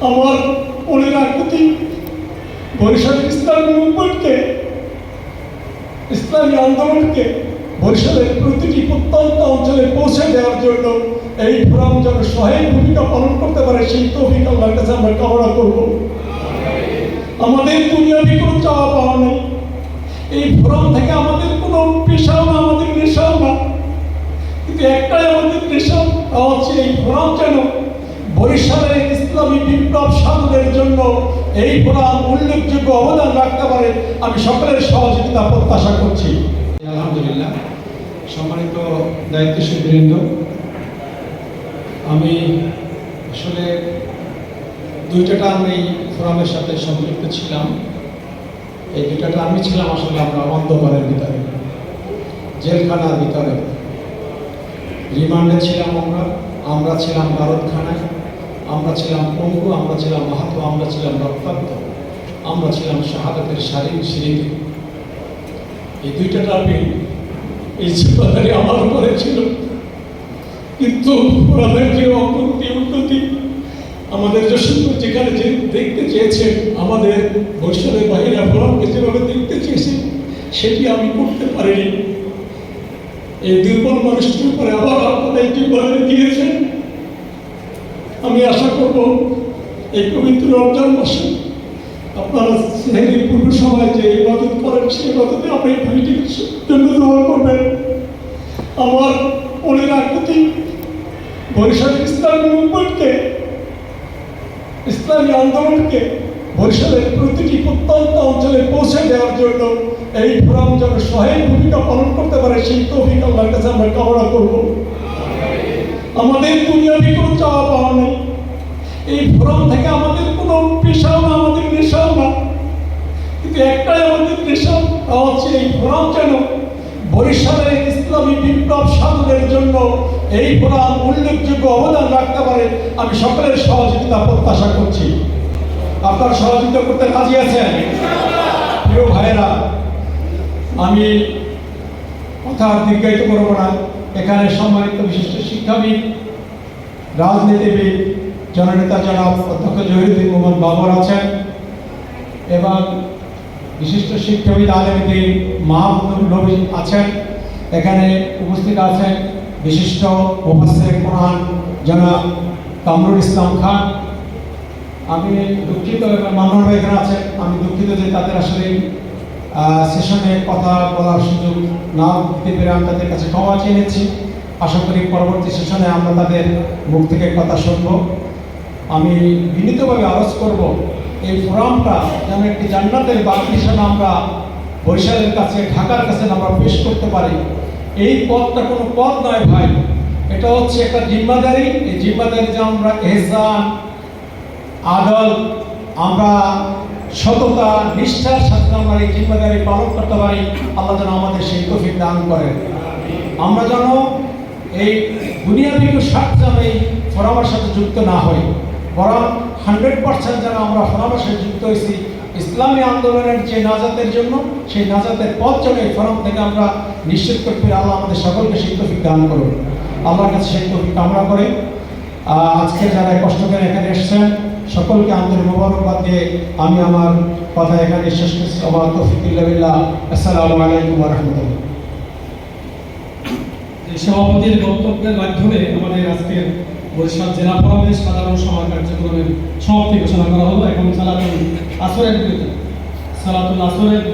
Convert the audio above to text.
আমার মনে রাখতে বরিশাল ইসলামী মুভমেন্টকে ইসলামী আন্দোলনকে বরিশালের প্রতিটি প্রত্যন্ত অঞ্চলে পৌঁছে দেওয়ার জন্য এই ফোরাম যেন সহায়ক ভূমিকা পালন করতে পারে, সেই তৌফিক আল্লাহর কাছে আমরা কামনা করব। আমাদের দুনিয়াবি কোনো চাওয়া পাওয়া নেই। এই ফোরাম থেকে আমাদের কোনো পেশাও না, আমাদের নেশাও না। কিন্তু একটাই আমাদের নেশা হচ্ছে এই ফোরাম যেন বরিশালের ইসলামী বিপ্লব সাধনের জন্য এই ফোরাম উল্লেখযোগ্য অবদান রাখতে পারে আমি সকলের সহযোগিতা প্রত্যাশা করছি। আলহামদুলিল্লাহ। সম্মানিত দায়িত্বশীল বৃন্দ, আমি আসলে দুইটা টার্ম এই ফোরামের সাথে সম্পৃক্ত ছিলাম। এই দুইটা টার্মই ছিলাম আসলে আমরা অন্ধকারের ভিতরে, জেলখানার ভিতরে। রিমান্ডে ছিলাম আমরা আমরা ছিলাম ভারতখানায়। আমরা ছিলাম পঙ্গু, আমরা ছিলাম মাহাতো, আমরা ছিলাম রক্তাক্ত, আমরা ছিলাম শাহাদাতের শারীরিক সিঁড়িতে। এই দুইটা টার্মে এই চিন্তাধারী আমার উপরে ছিল। কিন্তু ওনাদের যে অগ্রগতি উন্নতি, আমাদের যশোর যেখানে যে দেখতে চেয়েছেন আমাদের বৈষ্ণবের বাহিরা ফোরামকে যেভাবে দেখতে চেয়েছেন সেটি আমি করতে পারিনি। এই দুর্বল মানুষটির উপরে আবার আপনারা একটি বলে দিয়েছেন আমি আশা করব এই পবিত্র রমজান মাসে আপনারা সেহেরি পূর্ব সময় যে ইবাদত করেন সেই ইবাদতে আপনি দুইটির জন্য দোয়া করবেন। আমার মনে রাখতে বরিশাল ইসলামী মুভমেন্টকে, ইসলামী আন্দোলনকে বরিশালের প্রতিটি প্রত্যন্ত অঞ্চলে পৌঁছে দেওয়ার জন্য এই ফোরাম যেন সহায়ক ভূমিকা পালন করতে পারে, সেই তৌফিক আল্লাহর কাছে আমরা কামনা করব। আমাদের দুনিয়াবি কোনো চাওয়া পাওয়া নেই। এই ভ্রম থেকে আমাদের কোনো পেশাও না, আমাদের নেশাও না। কিন্তু একটাই আমাদের নেশা, তা হচ্ছে এই ফোরাম যেন বরিশালের ইসলামী বিপ্লব সাধনের জন্য এই ফোরাম উল্লেখযোগ্য অবদান রাখতে পারে, আমি সকলের সহযোগিতা প্রত্যাশা করছি। আপনারা সহযোগিতা করতে রাজি আছেন? প্রিয় ভাইয়েরা, আমি কথা দীর্ঘায়িত করব না। এখানে সম্মানিত বিশিষ্ট শিক্ষাবিদ, রাজনীতিবিদ জননেতা জনাব অধ্যক্ষ জহিরুদ্দিন মোহাম্মদ বাবর আছেন এবং বিশিষ্ট শিক্ষাবিদ আলমদিন মাহমুদুল নবী আছেন। এখানে উপস্থিত আছেন বিশিষ্ট মুফাসসির কোরআন জনাব কামরুল ইসলাম খান। আমি দুঃখিত এবং মান্নান ভাই এখানে আছেন। আমি দুঃখিত যে তাদের আসলে সেশনে কথা বলার সুযোগ না দিতে পেরে আমি তাদের কাছে ক্ষমা চেয়ে নিচ্ছি। আশা করি পরবর্তী সেশনে আমরা তাদের মুখ থেকে কথা শুনব। আমি বিনীতভাবে আরজ করব, এই ফোরামটা যেন একটি জান্নাতের বাকি হিসাবে আমরা বরিশালের কাছে, ঢাকার কাছে আমরা পেশ করতে পারি। এই পথটা কোনো পথ নয় ভাই। এটা হচ্ছে একটা জিম্মাদারি। এই জিম্মাদারি যে আমরা এহসান, আদল, আমরা সততা, নিষ্ঠার সাথে আমরা এই জিম্মাদারি পালন করতে পারি। আল্লাহ যেন আমাদের সেই তফিক দান করেন। আমরা যেন এই দুনিয়াবি স্বার্থ এই ফোরামের সাথে যুক্ত না হই। বরং হান্ড্রেড পার্সেন্ট যেন আমরা ফোরামের যুক্ত হয়েছি। ইসলামী আন্দোলনের যে নাজাতের জন্য, সেই নাজাতের পথ চলে ফোরাম থেকে আমরা নিশ্চিত করতে আল্লাহ আমাদের সকলকে সেই তফিক দান করুন। আল্লাহর কাছে সেই তফিক কামনা করে। আজকে যারা কষ্ট করে এখানে এসেছেন, সকলকে আন্তরিক মোবারকবাদ দিয়ে আমি আমার কথা এখানে শেষ করছি। আমার তফিকুল্লাহ আসসালামু আলাইকুম রহমতুল্লাহ। সভাপতির বক্তব্যের মাধ্যমে আমাদের আজকের বরিশাল জেলা ফোরামের সাধারণ সভা কার্যক্রমের সমাপ্তি ঘোষণা করা হলো। এখন সালাতুল আসরের সালাতুল আসরের